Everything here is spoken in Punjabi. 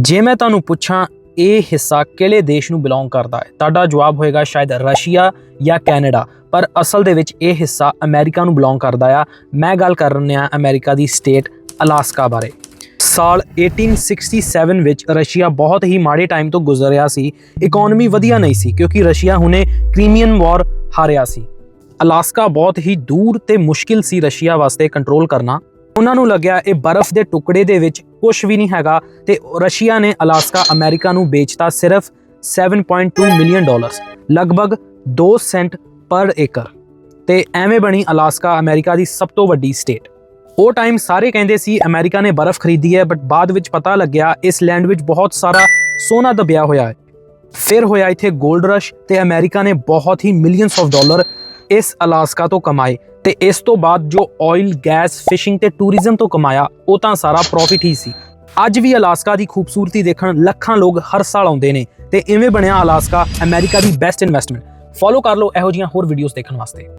ਜੇ ਮੈਂ ਤੁਹਾਨੂੰ ਪੁੱਛਾਂ, ਇਹ ਹਿੱਸਾ ਕਿਹੜੇ ਦੇਸ਼ ਨੂੰ ਬਿਲੋਂਗ ਕਰਦਾ ਹੈ? ਤੁਹਾਡਾ ਜਵਾਬ ਹੋਏਗਾ ਸ਼ਾਇਦ ਰਸ਼ੀਆ ਜਾਂ ਕੈਨੇਡਾ, ਪਰ ਅਸਲ ਦੇ ਵਿੱਚ ਇਹ ਹਿੱਸਾ ਅਮਰੀਕਾ ਨੂੰ ਬਿਲੋਂਗ ਕਰਦਾ ਆ। ਮੈਂ ਗੱਲ ਕਰ ਰਿਹਾ ਅਮਰੀਕਾ ਦੀ ਸਟੇਟ ਅਲਾਸਕਾ ਬਾਰੇ। ਸਾਲ 1867 ਵਿੱਚ ਰਸ਼ੀਆ ਬਹੁਤ ਹੀ ਮਾੜੇ ਟਾਈਮ ਤੋਂ ਗੁਜ਼ਰ ਰਿਹਾ ਸੀ। ਇਕਨੋਮੀ ਵਧੀਆ ਨਹੀਂ ਸੀ, ਕਿਉਂਕਿ ਰਸ਼ੀਆ ਹੁਣੇ ਕ੍ਰੀਮੀਅਨ ਵਾਰ ਹਾਰਿਆ ਸੀ। ਅਲਾਸਕਾ ਬਹੁਤ ਹੀ ਦੂਰ ਤੇ ਮੁਸ਼ਕਿਲ ਸੀ ਰਸ਼ੀਆ ਵਾਸਤੇ ਕੰਟਰੋਲ ਕਰਨਾ। ਉਹਨਾਂ ਨੂੰ ਲੱਗਿਆ ਇਹ ਬਰਫ਼ ਦੇ ਟੁਕੜੇ ਦੇ ਵਿੱਚ ਕੁਝ ਵੀ ਨਹੀਂ ਹੈਗਾ ਤੇ ਰਸ਼ੀਆ ਨੇ ਅਲਾਸਕਾ ਅਮਰੀਕਾ ਨੂੰ ਵੇਚਤਾ ਸਿਰਫ 7.2 ਮਿਲੀਅਨ ਡਾਲਰਸ ਲਗਭਗ 2 ਸੈਂਟ ਪਰ ਏਕੜ ਤੇ ਐਵੇਂ ਬਣੀ ਅਲਾਸਕਾ ਅਮਰੀਕਾ ਦੀ ਸਭ ਤੋਂ ਵੱਡੀ ਸਟੇਟ ਉਹ ਟਾਈਮ ਸਾਰੇ ਕਹਿੰਦੇ ਸੀ ਅਮਰੀਕਾ ਨੇ ਬਰਫ਼ ਖਰੀਦੀ ਹੈ ਬਟ ਬਾਅਦ ਵਿੱਚ ਪਤਾ ਲੱਗਿਆ ਇਸ ਲੈਂਡ ਵਿੱਚ ਬਹੁਤ ਸਾਰਾ ਸੋਨਾ ਦਬਿਆ ਹੋਇਆ ਹੈ। ਫਿਰ ਹੋਇਆ ਇੱਥੇ 골ਡ ਰਸ਼ ਤੇ ਅਮਰੀਕਾ ਨੇ ਬਹੁਤ ਹੀ ਮਿਲੀਅਨਸ ਆਫ ਡਾਲਰ ਇਸ ਅਲਾਸਕਾ ਤੋਂ ਕਮਾਏ ਤੇ ਇਸ ਤੋਂ ਬਾਅਦ ਜੋ ਆਇਲ ਗੈਸ ਫਿਸ਼ਿੰਗ ਤੇ ਟੂਰਿਜ਼ਮ ਤੋਂ ਕਮਾਇਆ, ਉਹ ਤਾਂ ਸਾਰਾ ਪ੍ਰੋਫਿਟ ਹੀ ਸੀ। ਅੱਜ ਵੀ ਅਲਾਸਕਾ ਦੀ ਖੂਬਸੂਰਤੀ ਦੇਖਣ ਲੱਖਾਂ ਲੋਕ ਹਰ ਸਾਲ ਆਉਂਦੇ ਨੇ ਤੇ ਇਵੇਂ ਬਣਿਆ ਅਲਾਸਕਾ ਅਮਰੀਕਾ ਦੀ ਬੈਸਟ ਇਨਵੈਸਟਮੈਂਟ ਫੋਲੋ ਕਰ ਲਓ ਇਹੋ ਜਿਹੀਆਂ ਹੋਰ ਵੀਡੀਓਜ਼ ਦੇਖਣ ਵਾਸਤੇ।